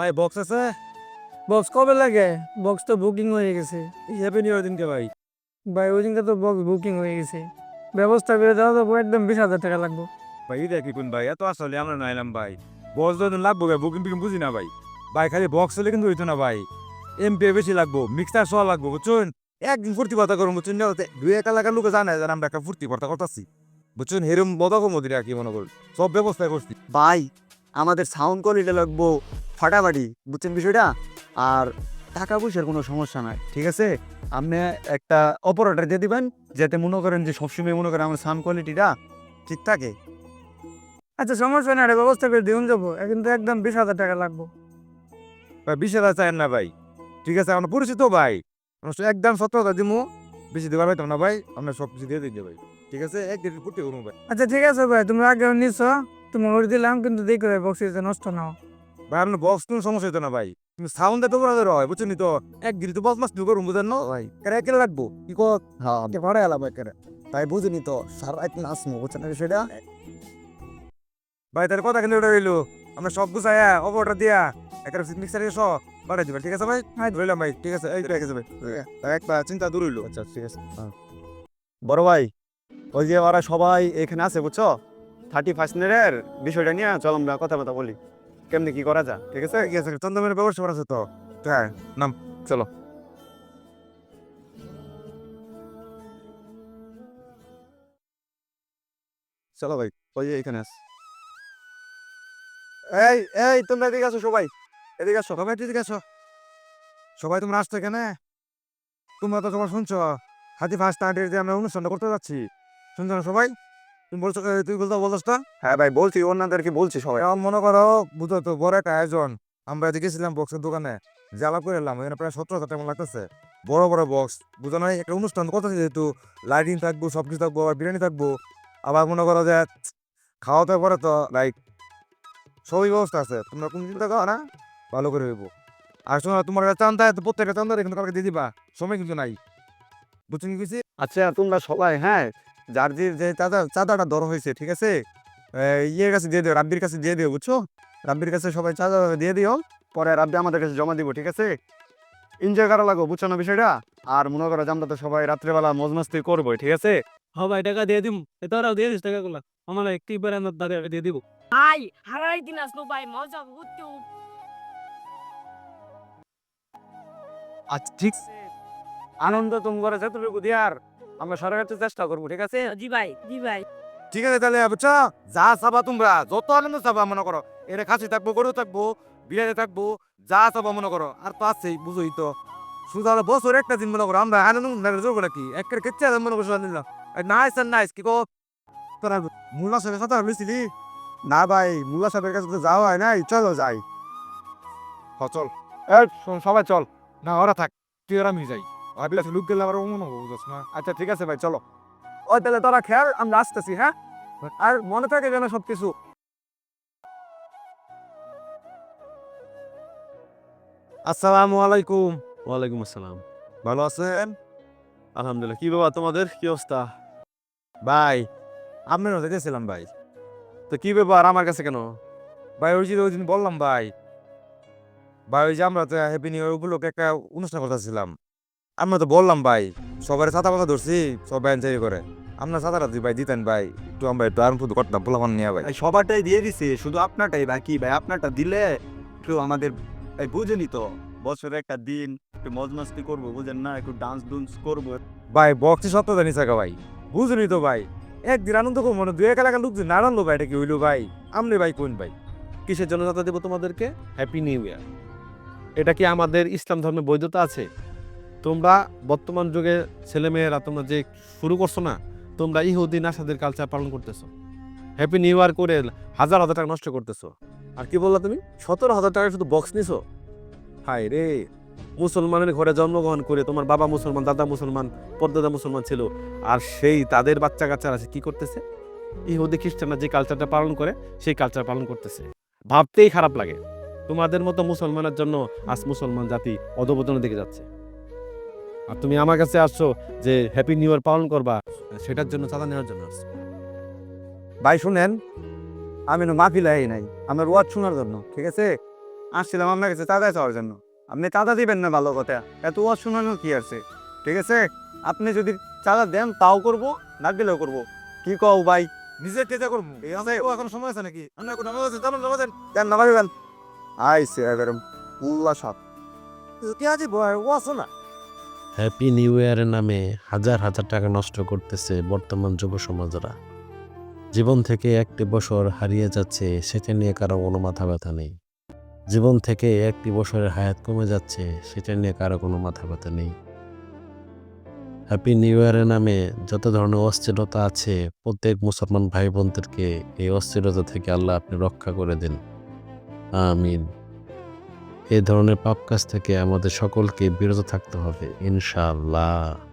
ভাই বক্স আছে? বক্স কবে লাগে? বক্স তো বুকিং হয়ে গেছে। হ্যাপি নিউ দিনকে ভাই। ভাই ওই দিনকে তো বক্স বুকিং হয়ে গেছে। ব্যবস্থা করে দেওয়া তো একদম বিশ হাজার টাকা লাগবো। ভাই দেখি কোন ভাই এত আসলে আমরা নাইলাম ভাই। বক্স যদি লাগবো ভাই বুকিং বুকিং বুঝি না ভাই। ভাই খালি বক্স হলে কিন্তু হইতো না ভাই। এমপি বেশি লাগবো মিক্সার সহ লাগবো বুঝছেন? একদিন ফুর্তি বার্তা করুন বুঝছেন? দুই এক এলাকার লোকে জানে যে আমরা একটা ফুর্তি বার্তা করতেছি। বুঝছেন? হেরম বদক মদিরা কি মনে করুন। সব ব্যবস্থা করছি। ভাই আমাদের সাউন্ড কোয়ালিটি লাগবো। ফাটাফাটি বুঝছেন বিষয়টা? আর টাকা পয়সার কোনো সমস্যা নাই ঠিক আছে? আপনি একটা অপারেটর দিয়ে দিবেন যাতে মনে করেন যে সবসময় মনে করেন আমার সাউন্ড কোয়ালিটিটা ঠিক থাকে। আচ্ছা সমস্যা না ব্যবস্থা করে দিন যাব। কিন্তু একদম বিশ হাজার টাকা লাগবো। ভাই বিশ হাজার চাই না ভাই। ঠিক আছে আমরা পরিচিত ভাই। একদম সত্য কথা দিমু। বেশি দেওয়ার পাইতাম না ভাই আমরা সব কিছু দিয়ে দিতে ভাই। ঠিক আছে? একদিন ফুর্তি করব ভাই। আচ্ছা ঠিক আছে ভাই তুমি আগে নিচ্ছ তুমি ওর দিলাম কিন্তু দেখো বক্স নষ্ট না হয়। ভাই আপনার বক্স কোনো সমস্যা হতো না ভাই। কিন্তু সাউন্ড এত বড় হয় বুঝছেন তো? এক গিরি তো বক্স মাস দু করুন বুঝেন না? ভাই। কেন একে লাগবো কি কর? হ্যাঁ। ভাড়া এলাম একেবারে। তাই বুঝিনি তো সারা রাত নাচমো বুঝছেন বিষয়টা ভাই তার কথা কিন্তু ওটা রইল? আমরা সব গুছায়া অপরটা দিয়া। একটা মিক্সার এসো বাড়াই দিবেন ঠিক আছে ভাই? হ্যাঁ। রইলাম ভাই ঠিক আছে? এই ঠিক আছে ভাই। একটা চিন্তা দূর হইল। আচ্ছা ঠিক আছে বড় ভাই ওই যে ওরা সবাই এখানে আছে বুঝছ? থার্টি ফার্স্ট ইয়ারের বিষয়টা নিয়ে চল আমরা কথা কথা বলি। কেমনি কি করা যায়? ঠিক আছে? ঠিক আছে চন্দ্রমের ব্যবস্থা করা আছে তো? হ্যাঁ নাম, চলো। চলো ভাই, ওই এখানে আস। এই এই, তোমরা এদিকে আসো সবাই। এদিকে আসো, সবাই ঠিক আছে সবাই তোমরা আসছো এখানে? তোমরা তো সবাই শুনছো। হাতি ফার্স্ট নাইটের যে আমরা অনুষ্ঠানটা করতে যাচ্ছি। শুনছো না সবাই? তুমি বলছো তুই বলতে বলছ তো হ্যাঁ ভাই বলছি অন্যদেরকে বলছি সবাই। এখন মনে করো বুঝো তো বড় একটা আয়োজন। আমরা গেছিলাম বক্সের দোকানে জ্বালা করে এলাম এখানে প্রায় সতেরো হাজার টাকা লাগতেছে। বড় বড় বক্স বুঝো না একটা অনুষ্ঠান কত যেহেতু। লাইটিং থাকব সব কিছু থাকব আবার বিরিয়ানি থাকব। আবার মনে করো যে খাওয়া দাওয়া পরে তো লাইক সবই ব্যবস্থা আছে। তোমরা কোন চিন্তা করো না ভালো করে হইব। আর শোনো তোমার কাছে চান্দা তো প্রত্যেকটা চান্দা কিন্তু কালকে দিয়ে দিবা। সময় কিন্তু নাই। বুঝছেন কি আচ্ছা তোমরা সবাই হ্যাঁ যার যে যে চাঁদা চাঁদাটা দর হয়েছে ঠিক আছে? ইয়ের কাছে দিয়ে দিও রাব্বির কাছে দিয়ে দিও বুঝছ? রাব্বির কাছে সবাই চাঁদা দিয়ে দিও পরে রাব্বি আমাদের কাছে জমা দিব ঠিক আছে? এনজয় করা লাগো বুঝছ না বিষয়টা? আর মনে করো যে আমরা তো সবাই রাত্রেবেলা মজ মাস্তি করবোই ঠিক আছে? হ্যাঁ ভাই টাকা দিয়ে দিম। তোরাও দিয়ে দিস টাকাগুলো। আমার একটি বার আমার দাদা দিয়ে দিব। ভাই হারাই দিন আসলো ভাই মজা করতে আচ্ছা ঠিক আনন্দ তুমি করে যতটুকু দিয়ার। আমরা সারা রাতে চেষ্টা করব ঠিক আছে? জি ভাই জি ভাই। ঠিক আছে তাহলে বুঝছ যা চাবা তোমরা যত আনন্দ চাবা মনে করো। এটা খাসি থাকব গরু থাকব বিরিয়ানি থাকব যা চাবা মনে করো। আর তো আছেই বুঝোই তো। শুধু বছর একটা দিন মনে করো আমরা আনন্দ জোর নাকি একটা কেচ্ছে মনে করো নাইস আর নাইস কি কো তোরা মুলা সাথে কথা বলেছিলি না ভাই মুল্লা সাহেবের কাছে যাওয়া হয় নাই চলো যাই। হ চল। সবাই চল। না ওরা থাক তুই আর আমি যাই। ভাবিলাস লুক গেলে আবার মনে হব বুঝছ না? আচ্ছা ঠিক আছে ভাই চলো। ও তাহলে তোরা খেয়াল আমরা আসতেছি হ্যাঁ? আর মনে থাকে যেন সবকিছু আসসালামু আলাইকুম। ওয়ালাইকুম আসসালাম। ভালো আছেন? আলহামদুলিল্লাহ। কি বাবা তোমাদের কি অবস্থা? ভাই আপনারও যেতেছিলাম ভাই। তো কি ব্যাপার আমার কাছে কেন? ভাই ওই যে ওই দিন বললাম ভাই ভাই ওই যে আমরা তো হ্যাপি নিউ ইয়ার উপলক্ষে একটা অনুষ্ঠান করতেছিলাম। আমরা তো বললাম ভাই সবার ছাতা পাতা ধরছি সবাই এনজয় করে। আপনার ছাতাটা যদি ভাই দিতেন ভাই একটু আমরা একটু আরাম ফুদ করতাম পোলাপান নিয়ে ভাই। সবারটাই দিয়ে দিছে শুধু আপনারটাই বাকি ভাই আপনারটা দিলে একটু আমাদের এই বুঝেনি তো বছরে একটা দিন একটু মজ মাস্তি করব বুঝেন না একটু ডান্স ডুন্স করব। ভাই বক্সি সত্য জানি থাকা ভাই বুঝলি তো ভাই। একদিন আনন্দ করব মনে দুই এক এলাকার লোক না আনলো ভাই এটা কি হইল ভাই? আমলে ভাই কোন ভাই? কিসের জন্য যাতা দেবো তোমাদেরকে? হ্যাপি নিউ ইয়ার এটা কি আমাদের ইসলাম ধর্মে বৈধতা আছে? তোমরা বর্তমান যুগে ছেলেমেয়েরা তোমরা যে শুরু করছ না, তোমরা ইহুদি নাসাদের কালচার পালন করতেছো। হ্যাপি নিউ ইয়ার করে হাজার হাজার টাকা নষ্ট করতেছো। আর কি বললা তুমি? সতেরো হাজার টাকা শুধু বক্স নিছো? হায় রে! মুসলমানের ঘরে জন্মগ্রহণ করে তোমার বাবা মুসলমান, দাদা মুসলমান পরদাদা মুসলমান ছিল, আর সেই তাদের বাচ্চা কাচ্চারা আছে কি করতেছে? ইহুদি খ্রিস্টানরা যে কালচারটা পালন করে, সেই কালচার পালন করতেছে। ভাবতেই খারাপ লাগে। তোমাদের মতো মুসলমানের জন্য আজ মুসলমান জাতি অধপতনের দিকে যাচ্ছে। আর তুমি আমার কাছে আসছো যে হ্যাপি নিউ ইয়ার পালন করবা সেটার জন্য চাঁদা নেওয়ার জন্য আসছো। ভাই শুনেন আমি না মাফি লাই নাই আমার ওয়াজ শোনার জন্য ঠিক আছে? আসছিলাম আপনার কাছে চাঁদা চাওয়ার জন্য। আপনি চাঁদা দিবেন না ভালো কথা। এত ওয়াজ শোনানো কি আছে? ঠিক আছে? আপনি যদি চাঁদা দেন তাও করব না দিলেও করব। কি কও ভাই? নিজের টেজা করব। এই আছে ও এখন সময় আছে নাকি? আমরা এখন নামাজ আছে? জানেন নামাজ দেন নামাবেন আইসে এবারে উল্লা সাপ। কি আছে বয় ও আছে না হ্যাপি নিউ ইয়ারের নামে হাজার হাজার টাকা নষ্ট করতেছে বর্তমান যুব সমাজরা। জীবন থেকে একটি বছর হারিয়ে যাচ্ছে, সেটা নিয়ে কারও কোনো মাথা ব্যথা নেই। জীবন থেকে একটি বছরের হায়াত কমে যাচ্ছে, সেটা নিয়ে কারও কোনো মাথা ব্যথা নেই। হ্যাপি নিউ ইয়ারের নামে যত ধরনের অস্থিরতা আছে, প্রত্যেক মুসলমান ভাই বোনদেরকে এই অস্থিরতা থেকে আল্লাহ আপনি রক্ষা করে দিন। আমিন। এই ধরনের পাপ কাজ থেকে আমাদের সকলকে বিরত থাকতে হবে ইনশাআল্লাহ।